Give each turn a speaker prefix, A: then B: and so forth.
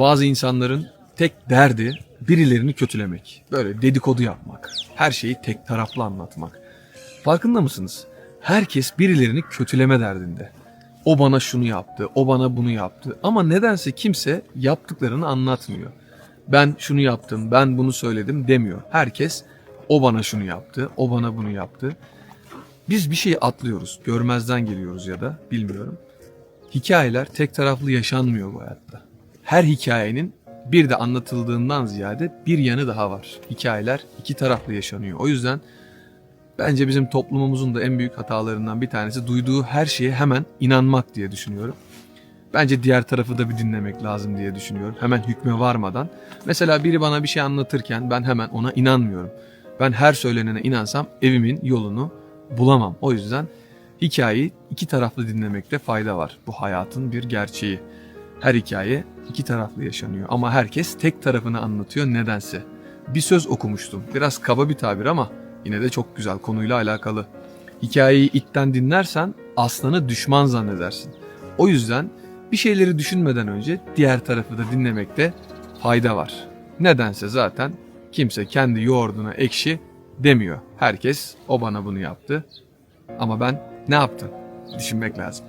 A: Bazı insanların tek derdi birilerini kötülemek. Böyle dedikodu yapmak. Her şeyi tek taraflı anlatmak. Farkında mısınız? Herkes birilerini kötüleme derdinde. O bana şunu yaptı, o bana bunu yaptı. Ama nedense kimse yaptıklarını anlatmıyor. Ben şunu yaptım, ben bunu söyledim demiyor. Herkes o bana şunu yaptı, o bana bunu yaptı. Biz bir şeyi atlıyoruz, görmezden geliyoruz ya da bilmiyorum. Hikayeler tek taraflı yaşanmıyor bu hayatta. Her hikayenin bir de anlatıldığından ziyade bir yanı daha var. Hikayeler iki taraflı yaşanıyor. O yüzden bence bizim toplumumuzun da en büyük hatalarından bir tanesi duyduğu her şeye hemen inanmak diye düşünüyorum. Bence diğer tarafı da bir dinlemek lazım diye düşünüyorum. Hemen hükme varmadan. Mesela biri bana bir şey anlatırken ben hemen ona inanmıyorum. Ben her söylenene inansam evimin yolunu bulamam. O yüzden hikayeyi iki taraflı dinlemekte fayda var. Bu hayatın bir gerçeği. Her hikaye iki taraflı yaşanıyor ama herkes tek tarafını anlatıyor nedense. Bir söz okumuştum. Biraz kaba bir tabir ama yine de çok güzel konuyla alakalı. Hikayeyi itten dinlersen aslanı düşman zannedersin. O yüzden bir şeyleri düşünmeden önce diğer tarafı da dinlemekte fayda var. Nedense zaten kimse kendi yoğurduna ekşi demiyor. Herkes o bana bunu yaptı. Ama ben ne yaptım? Düşünmek lazım.